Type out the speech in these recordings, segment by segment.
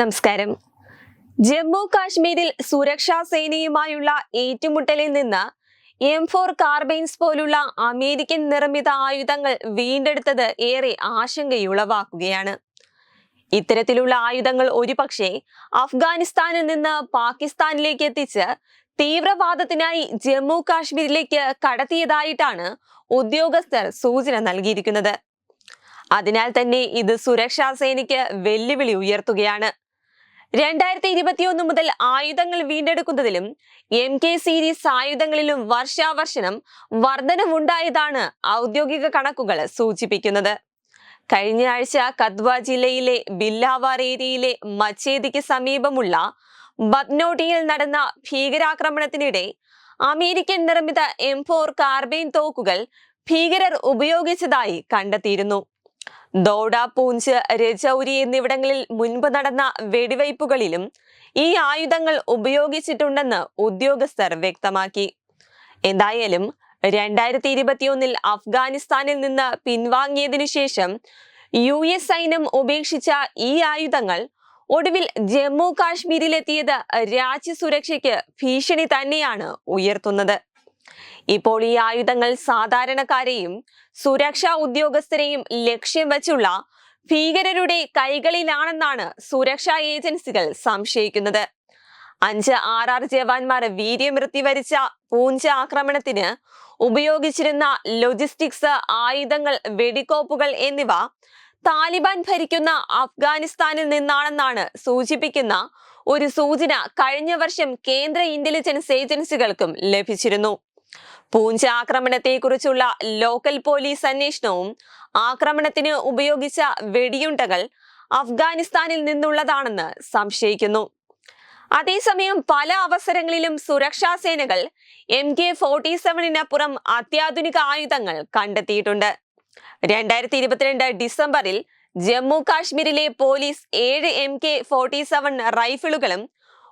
നമസ്കാരം. ജമ്മു കാശ്മീരിൽ സുരക്ഷാ സേനയുമായുള്ള ഏറ്റുമുട്ടലിൽ നിന്ന് എം ഫോർ കാർബൈൻസ് പോലുള്ള അമേരിക്കൻ നിർമ്മിത ആയുധങ്ങൾ വീണ്ടെടുത്തത് ഏറെ ആശങ്കയുളവാക്കുകയാണ്. ഇത്തരത്തിലുള്ള ആയുധങ്ങൾ ഒരുപക്ഷെ അഫ്ഗാനിസ്ഥാനിൽ നിന്ന് പാകിസ്ഥാനിലേക്ക് എത്തിച്ച് തീവ്രവാദത്തിനായി ജമ്മു കാശ്മീരിലേക്ക് കടത്തിയതായിട്ടാണ് ഉദ്യോഗസ്ഥർ സൂചന നൽകിയിരിക്കുന്നത്. അതിനാൽ തന്നെ ഇത് സുരക്ഷാ സേനയ്ക്ക് വെല്ലുവിളി ഉയർത്തുകയാണ്. രണ്ടായിരത്തി ഇരുപത്തിയൊന്ന് മുതൽ ആയുധങ്ങൾ വീണ്ടെടുക്കുന്നതിലും എം കെ സീരീസ് ആയുധങ്ങളിലും വർഷാവർഷനം വർധനവുണ്ടായതാണ് ഔദ്യോഗിക കണക്കുകൾ സൂചിപ്പിക്കുന്നത്. കഴിഞ്ഞ ആഴ്ച കദ്വ ജില്ലയിലെ ബില്ലാവാർ ഏരിയയിലെ മച്ചേദിക്ക് സമീപമുള്ള ബദ്നോട്ടിയിൽ നടന്ന ഭീകരാക്രമണത്തിനിടെ അമേരിക്കൻ നിർമ്മിത എം ഫോർ കാർബൈൻ തോക്കുകൾ ഭീകരർ ഉപയോഗിച്ചതായി കണ്ടെത്തിയിരുന്നു. ദോഡ പൂഞ്ച് രജൌരി എന്നിവിടങ്ങളിൽ മുൻപ് നടന്ന വെടിവയ്പ്പുകളിലും ഈ ആയുധങ്ങൾ ഉപയോഗിച്ചിട്ടുണ്ടെന്ന് ഉദ്യോഗസ്ഥർ വ്യക്തമാക്കി. എന്തായാലും രണ്ടായിരത്തി ഇരുപത്തിയൊന്നിൽ അഫ്ഗാനിസ്ഥാനിൽ നിന്ന് പിൻവാങ്ങിയതിനു ശേഷം യു എസ് സൈന്യം ഉപേക്ഷിച്ച ഈ ആയുധങ്ങൾ ഒടുവിൽ ജമ്മു കാശ്മീരിലെത്തിയത് രാജ്യസുരക്ഷയ്ക്ക് ഭീഷണി തന്നെയാണ് ഉയർത്തുന്നത്. ഇപ്പോൾ ഈ ആയുധങ്ങൾ സാധാരണക്കാരെയും സുരക്ഷാ ഉദ്യോഗസ്ഥരെയും ലക്ഷ്യം വച്ചുള്ള ഭീകരരുടെ കൈകളിലാണെന്നാണ് സുരക്ഷാ ഏജൻസികൾ സംശയിക്കുന്നത്. അഞ്ച് ആർ ആർ ജവാന്മാർ വീര്യമൃത്യു വരിച്ച പൂഞ്ച ആക്രമണത്തിന് ഉപയോഗിച്ചിരുന്ന ലോജിസ്റ്റിക്സ് ആയുധങ്ങൾ വെടിക്കോപ്പുകൾ എന്നിവ താലിബാൻ ഭരിക്കുന്ന അഫ്ഗാനിസ്ഥാനിൽ നിന്നാണെന്നാണ് സൂചിപ്പിക്കുന്ന ഒരു സൂചന കഴിഞ്ഞ വർഷം കേന്ദ്ര ഇന്റലിജൻസ് ഏജൻസികൾക്കും ലഭിച്ചിരുന്നു. പൂഞ്ച ആക്രമണത്തെക്കുറിച്ചുള്ള ലോക്കൽ പോലീസ് അന്വേഷണവും ആക്രമണത്തിന് ഉപയോഗിച്ച വെടിയുണ്ടകൾ അഫ്ഗാനിസ്ഥാനിൽ നിന്നുള്ളതാണെന്ന് സംശയിക്കുന്നു. അതേസമയം പല അവസരങ്ങളിലും സുരക്ഷാ സേനകൾ എം കെ ഫോർട്ടി സെവനിനപ്പുറം അത്യാധുനിക ആയുധങ്ങൾ കണ്ടെത്തിയിട്ടുണ്ട്. രണ്ടായിരത്തി ഇരുപത്തിരണ്ട് ഡിസംബറിൽ ജമ്മു കാശ്മീരിലെ പോലീസ് ഏഴ് എം കെ ഫോർട്ടി സെവൻ റൈഫിളുകളും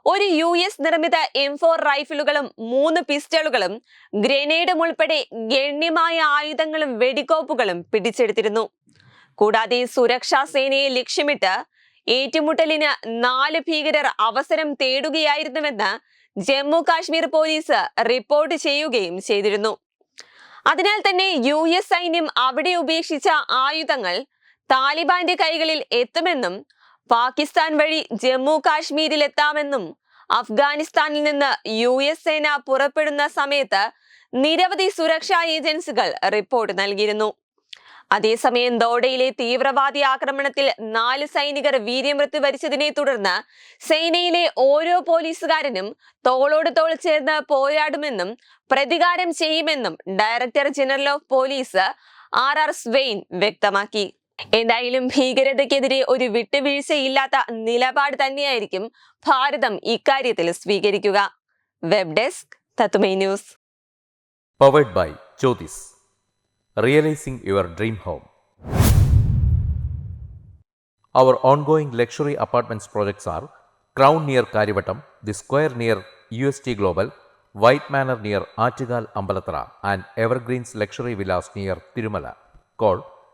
ഒരു യു എസ് നിർമ്മിത എം ഫോർ റൈഫിലുകളും മൂന്ന് പിസ്റ്റളുകളും ഗ്രനേഡും ഉൾപ്പെടെ ഗണ്യമായ ആയുധങ്ങളും വെടിക്കോപ്പുകളും പിടിച്ചെടുത്തിരുന്നു. കൂടാതെ സുരക്ഷാ സേനയെ ലക്ഷ്യമിട്ട് ഏറ്റുമുട്ടലിന് നാല് ഭീകരർ അവസരം തേടുകയായിരുന്നുവെന്ന് ജമ്മു കാശ്മീർ പോലീസ് റിപ്പോർട്ട് ചെയ്യുകയും ചെയ്തിരുന്നു. അതിനാൽ തന്നെ യു എസ് സൈന്യം അവിടെ ഉപേക്ഷിച്ച ആയുധങ്ങൾ താലിബാന്റെ കൈകളിൽ എത്തുമെന്നും പാകിസ്ഥാൻ വഴി ജമ്മു കാശ്മീരിലെത്താമെന്നും അഫ്ഗാനിസ്ഥാനിൽ നിന്ന് യു എസ് സേന പുറപ്പെടുന്ന സമയത്ത് നിരവധി സുരക്ഷാ ഏജൻസികൾ റിപ്പോർട്ട് നൽകിയിരുന്നു. അതേസമയം ദോഡയിലെ തീവ്രവാദി ആക്രമണത്തിൽ നാല് സൈനികർ വീര്യമൃത്യു വരിച്ചതിനെ തുടർന്ന് സേനയിലെ ഓരോ പോലീസുകാരനും തോളോട് തോൾ ചേർന്ന് പോരാടുമെന്നും പ്രതികാരം ചെയ്യുമെന്നും director general of police R R Swain വ്യക്തമാക്കി. എന്തായാലും ഭീകരതയ്ക്കെതിരെ ഒരു വിട്ടുവീഴ്ചയില്ലാത്ത നിലപാട് തന്നെയായിരിക്കും ഭാരതം ഇക്കാര്യത്തിൽ സ്വീകരിക്കുക web desk Tatwamayi news powered by Jyothis realising your dream home Our ongoing luxury apartments projects are Crown near Karivattam, The Square near UST Global, White Manor near Achigal Ambalatra,